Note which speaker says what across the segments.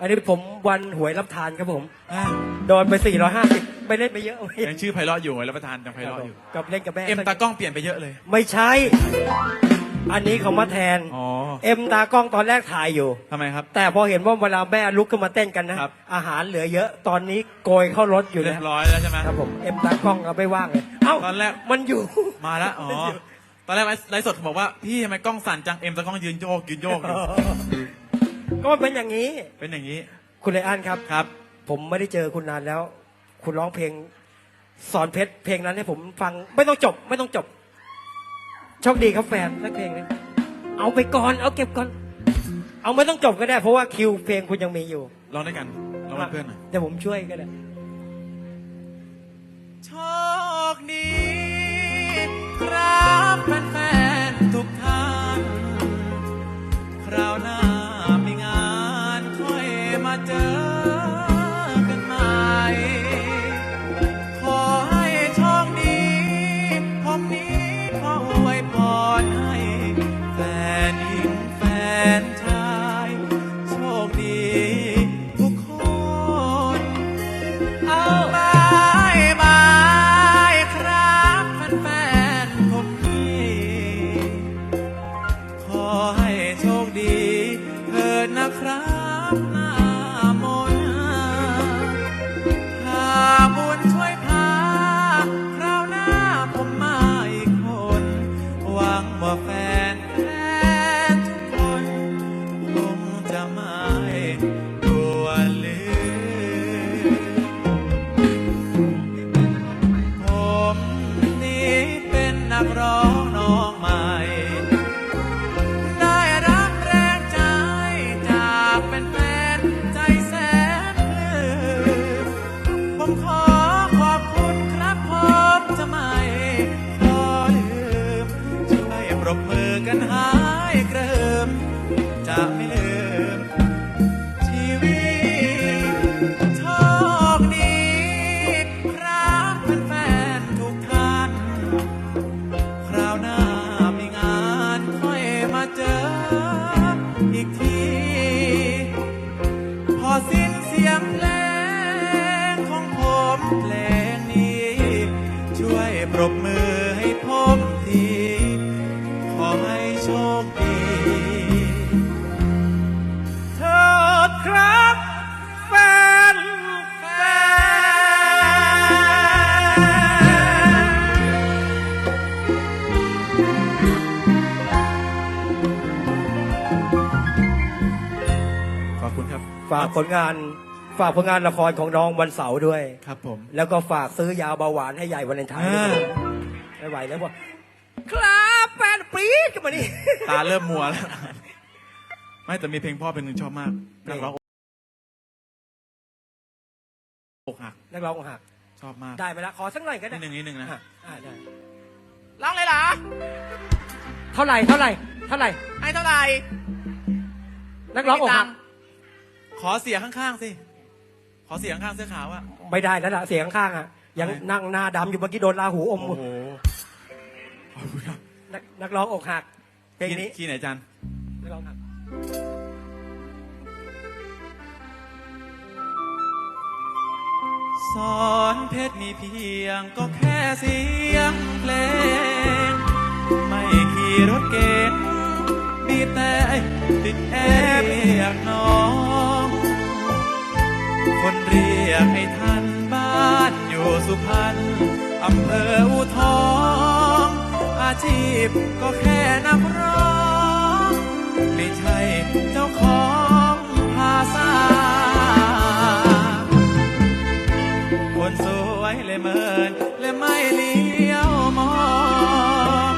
Speaker 1: อันนี้ผมวันหวยรับทานครับผม
Speaker 2: อะ
Speaker 1: โดนไป 450ไปเล่นไปเยอะ
Speaker 2: ยังชื่อไพเราะอยู่รับประทานยังไพ
Speaker 1: ครับ
Speaker 2: เราะ
Speaker 1: ผ
Speaker 2: อ
Speaker 1: ม
Speaker 2: ยู่
Speaker 1: กับเล่นกับแม่
Speaker 2: เอ็มตากล้องเปลี่ยนไปเยอะเลย
Speaker 1: ไม่ใช่ อันนี้เขามาแทน
Speaker 2: อ๋อ
Speaker 1: เอ็มตากล้องตอนแรกถ่ายอยู่
Speaker 2: ทำไมครับ
Speaker 1: แต่พอเห็นว่าเวลาแม่ลุกขึ้นมาเต้นกันนะ
Speaker 2: ครับ
Speaker 1: อาหารเหลือเยอะตอนนี้โกยเข้ารถอยู่
Speaker 2: เรี
Speaker 1: แล้
Speaker 2: ยวบร้อยแล้วใช่ไหม
Speaker 1: ครับผมเอ็มตากล้องเราไม่ว่างเลยเอ้า
Speaker 2: ตอนแรก
Speaker 1: มันอยู่
Speaker 2: มาแล้ว อ๋อ ตอนแรกไลฟ์สดเขาบอกว่า พี่ทำไมกล้องสั่นจัง เอ็มตากล้องยืนโยกยืนโยกอยู่
Speaker 1: ก็มันเป็นอย่างนี้
Speaker 2: เป็นอย่างนี้
Speaker 1: คุณไลอ้อนครับ
Speaker 2: ครับ
Speaker 1: ผมไม่ได้เจอคุณนานแล้ว คุณร้องเพลง สอนเพชรเพลงนั้นให้ผมฟังไม่ต้องจบ ไม่ต้องจบโชคดีครับแฟนสักเพลงหนึงเอาไปก่อนเอาเก็บก่อน เอาไม่ต้องจบก็ได้ เพราะว่าคิวเพลงคุณยังมีอยู่
Speaker 2: ลองด้วยกันลองเป็นเพื่อนหน่อย
Speaker 1: เดี๋ยวผมช่วยก็ได้
Speaker 2: โชคดี ครับแฟน นชายโชคดีทุกคน เอาบายบายครับแฟนๆผมนี่ขอให้โชคดีเถิดนะครับ รบมือกันหายเกริมจะไม่ลืมชีวิตโชคดีครับแฟนๆทุกท่าน คราวหน้ามีงานค่อยมาเจออีกที พอสิ้นเสียงเพลงของผมเพล
Speaker 1: ฝากผลงาน ฝากผลงานละครของน้องวันเสาร์ด้วย
Speaker 2: ครับผม
Speaker 1: แล้วก็ฝากซื้อยาเบาหวานให้ใหญ่วันเลนไทน์ด้วย
Speaker 2: อ่า
Speaker 1: ไม่ไหวแล้วบอกครับแฟนปรี๊ดขึ้นมานี่
Speaker 2: ตาเริ่มมัวแล้ว ไม่แต่มีเพลงพ่อเพลงหนึ่งชอบมากนักร้องอกหัก
Speaker 1: นักร้องหัก
Speaker 2: ชอบมาก
Speaker 1: ได้ไหมละขอสักหน่อยก็
Speaker 2: นิ
Speaker 1: ได้
Speaker 2: ดหนึ่งนิดหนึ่งนะ
Speaker 1: อะอะได้
Speaker 2: ร้องเลยเหรอ
Speaker 1: เท่าไหร่เท่าไหร่ เท่าไหร่
Speaker 2: ให้เท่าไหร่
Speaker 1: นักร้องอกหัก
Speaker 2: ขอเสียข้างๆสิ ขอเสียข้างๆเสื้อขาวอะ
Speaker 1: ไม่ได้แล้วล่ะเสียงข้างๆอะ ยัง
Speaker 2: ทำไม
Speaker 1: นั่งหน้าดำอยู่เมื่อกี้โดนลาหูอม
Speaker 2: โอ้โหขอบคุณครับ
Speaker 1: นักนักร้องอกหักเพลงนี้
Speaker 2: คีย์ไหนจัน
Speaker 1: นักร้องหัก
Speaker 2: สอนเพชรมีเพียงก็แค่เสียงเพลง ไม่ขี่รถเก๋งบีบแต่ติดแอร์เรียกน้องคน เรียกให้ท่านบ้านอยู่สุพรรณอำเภออูทอง อาชีพก็แค่นักร้อง ไม่ใช่เจ้าของภาษา คนสวยเลยเมินและไม่เลี้ยวมอง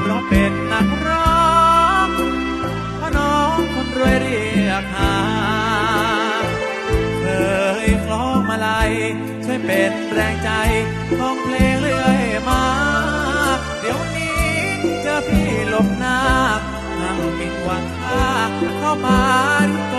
Speaker 2: เพราะเป็นนักร้องเพราะน้องคนรวยเรีย เป็นแรงใจของเพลงเรื่อยมา เดี๋ยวนี้เจอพี่หลบหน้านั่งปิดหวังข้าเข้ามาริโก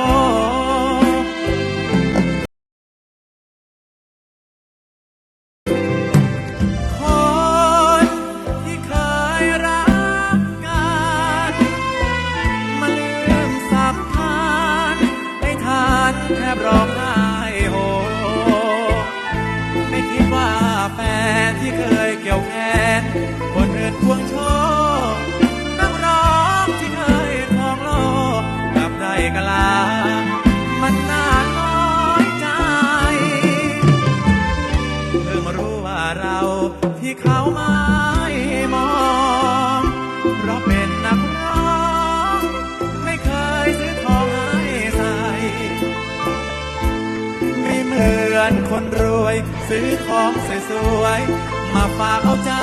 Speaker 2: ที่เขาไม่มองเพราะเป็นนักร้องไม่เคยซื้อทองให้ใส่ไม่เหมือนคนรวย ซื้อของสวยๆมาฝากเอาใจ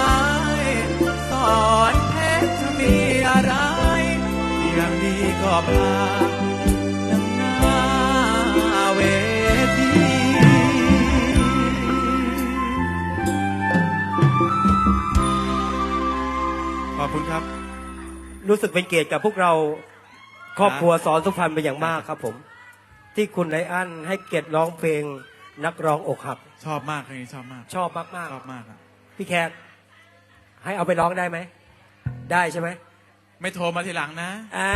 Speaker 2: สอนเพชรจะมีอะไรอย่างดีก็พา ขอบคุณครับ
Speaker 1: รู้สึกเป็นเกียรติกับพวกเราครอบครัวสอนสุพรรณเป็นอย่างมากครับผม ที่คุณไลอันให้เกียรติร้องเพลงนักร้องอกหัก
Speaker 2: ชอบมากเพลงนี้ชอบมาก
Speaker 1: ชอบมาก
Speaker 2: ชอบมากครับ
Speaker 1: ๆพี่แขกให้เอาไปร้องได้ไหม ได้ใช่ไหม
Speaker 2: ไม่โทรมาทีหลังนะ
Speaker 1: อ่า